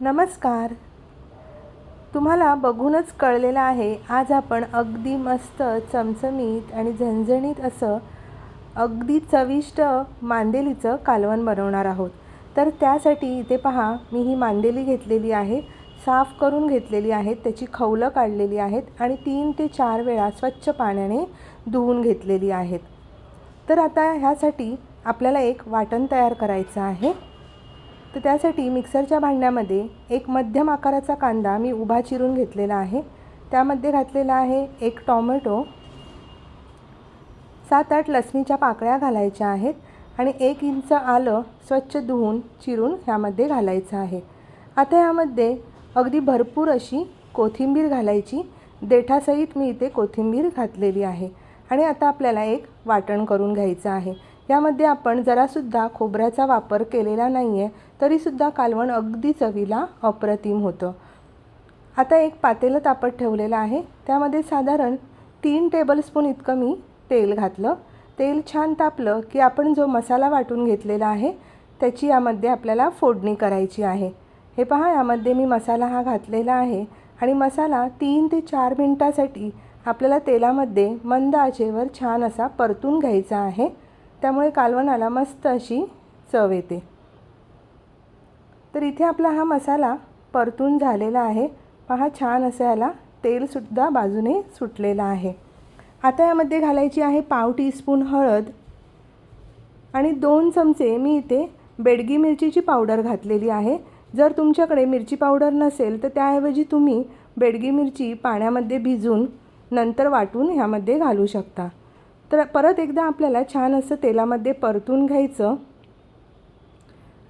नमस्कार. तुम्हाला बघूनच कळलेलं आहे आज आपण अगदी मस्त चमचमीत आणि झणझणीत असं अगदी चविष्ट मांदेलीचं कालवण बनवणार आहोत. तर त्यासाठी इथे पहा मी ही मांदेली घेतलेली आहे साफ करून घेतलेली आहेत त्याची खवलं काढलेली आहेत आणि तीन ते चार वेळा स्वच्छ पाण्याने धुवून घेतलेली आहेत. तर आता ह्यासाठी आपल्याला एक वाटण तयार करायचं आहे. तर त्यासाठी मिक्सरच्या भांड्यामध्ये एक मध्यम आकाराचा कांदा मी उभा चिरून घेतलेला आहे. त्यामध्ये घातलेला आहे एक टॉमॅटो. सात आठ लसणीच्या पाकळ्या घालायच्या आहेत आणि एक इंच आलं स्वच्छ धुवून चिरून ह्यामध्ये घालायचं आहे. आता यामध्ये अगदी भरपूर अशी कोथिंबीर घालायची. देठासहित मी इथे कोथिंबीर घातलेली आहे आणि आता आपल्याला एक वाटण करून घ्यायचं आहे. यामध्ये आपण जरासुद्धा खोबऱ्याचा वापर केलेला नाही आहे तरीसुद्धा कालवण अगदी चवीला अप्रतिम होतं. आता एक पातेलं तापत ठेवलेलं आहे. त्यामध्ये साधारण तीन टेबलस्पून इतकं मी तेल घातलं. तेल छान तापलं की आपण जो मसाला वाटून घेतलेला आहे त्याची यामध्ये आपल्याला फोडणी करायची आहे. हे पहा यामध्ये मी मसाला हा घातलेला आहे आणि मसाला तीन ते चार मिनटासाठी आपल्याला तेलामध्ये मंद आचेवर छान असा परतून घ्यायचा आहे. त्यामुळे कालवणाला मस्त अशी चव येते. तर इथे आपला हा मसाला परतून झालेला आहे. पहा छान असं याला तेलसुद्धा बाजूने सुटलेलं आहे. आता यामध्ये घालायची आहे पाव टीस्पून हळद आणि दोन चमचे मी इथे बेडगी मिरचीची पावडर घातलेली आहे. जर तुमच्याकडे मिरची पावडर नसेल तर त्याऐवजी तुम्ही बेडगी मिरची पाण्यामध्ये भिजून नंतर वाटून ह्यामध्ये घालू शकता. तर परत एकदा आपल्याला छान असं तेलामध्ये परतून घ्यायचं.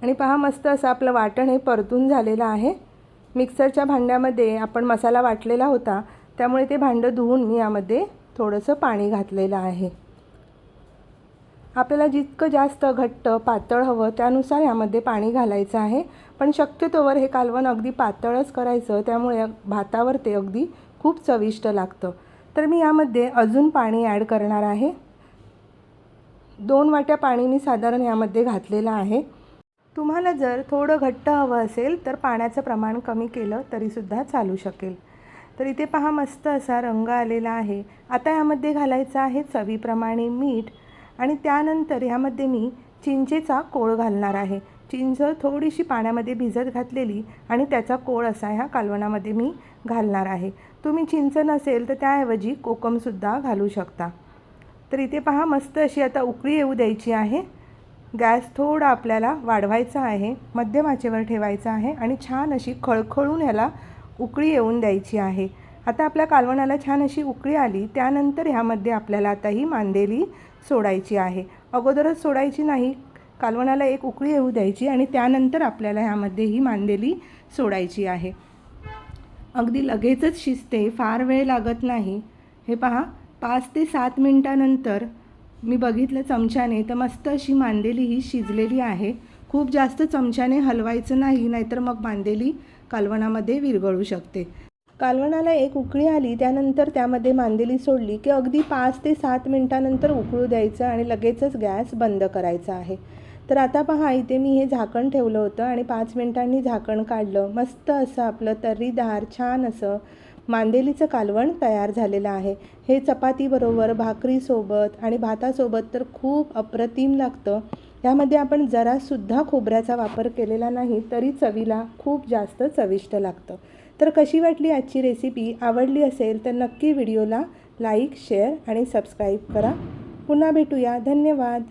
आणि पहा मस्त असं आपलं वाटण हे परतून झालेलं आहे. मिक्सरच्या भांड्यामध्ये आपण मसाला वाटलेला होता त्यामुळे ते भांडं धुवून मी यामध्ये थोडंसं पाणी घातलेलं आहे. आपल्याला जितकं जास्त घट्ट पातळ हवं त्यानुसार यामध्ये पाणी घालायचं आहे. पण शक्यतोवर हे कालवण अगदी पातळच करायचं त्यामुळे भातावर ते अगदी खूप चविष्ट लागतं. तर मी यामध्ये अजून पाणी ॲड करणार आहे. दोन वाट्या पाणी मी साधारण यामध्ये घातलेलं आहे. तुम्हाला जर थोडं घट्ट हवं असेल तर पाण्याचं प्रमाण कमी केलं तरीसुद्धा चालू शकेल. तर इथे पहा मस्त असा रंग आलेला आहे. आता यामध्ये घालायचं आहे चवीप्रमाणे मीठ आणि त्यानंतर ह्यामध्ये मी चिंचेचा कोळ घालणार आहे. चिंच थोडीशी पाण्यामध्ये भिजत घातलेली आणि त्याचा कोळ असा ह्या कालवणामध्ये मी घालणार आहे. तुम्ही चिंच नसेल तर त्याऐवजी कोकमसुद्धा घालू शकता. तर इथे पहा मस्त अशी आता उकळी येऊ द्यायची आहे. गॅस थोडा आपल्याला वाढवायचा आहे मध्यम आचेवर ठेवायचा आहे आणि छान अशी खळखळून ह्याला उकळी येऊन द्यायची आहे. आता आपल्या कालवणाला छान अशी उकळी आली त्यानंतर ह्यामध्ये आपल्याला आता ही मांदेली सोडायची आहे. अगोदरच सोडायची नाही कालवणाला एक उकळी येऊ द्यायची आणि त्यानंतर आपल्याला ह्यामध्ये ही मांदेली सोडायची आहे. अगदी लगेचच शिजते फार वेळ लागत नाही. हे पहा पाच ते सात मिनटानंतर मी बघितलं चमच्याने तर मस्त अशी मांदेली ही शिजलेली आहे. खूप जास्त चमच्याने हलवायचं नाही नाहीतर मग मांदेली कालवणामध्ये विरघळू शकते. कालवणाला एक उकळी आली त्यानंतर त्यामध्ये मांदेली सोडली की अगदी पाच ते सात मिनटानंतर उकळू द्यायचं आणि लगेचच गॅस बंद करायचा आहे. तर आता पहा इथे मी हे झाकण ठेवलं होतं आणि पाच मिनटांनी झाकण काढलं. मस्त असं आपलं तर्रीदार छान असं मांदेलीचं कालवण तयार झालेलं आहे. हे चपातीबरोबर भाकरीसोबत आणि भातासोबत तर खूप अप्रतिम लागतं. यामध्ये आपण जरासुद्धा खोबऱ्याचा वापर केलेला नाही तरी चवीला खूप जास्त चविष्ट लागतं. तर कशी वाटली आजची रेसिपी आवडली असेल तर नक्की व्हिडिओला लाईक शेअर आणि सबस्क्राईब करा. पुन्हा भेटूया. धन्यवाद.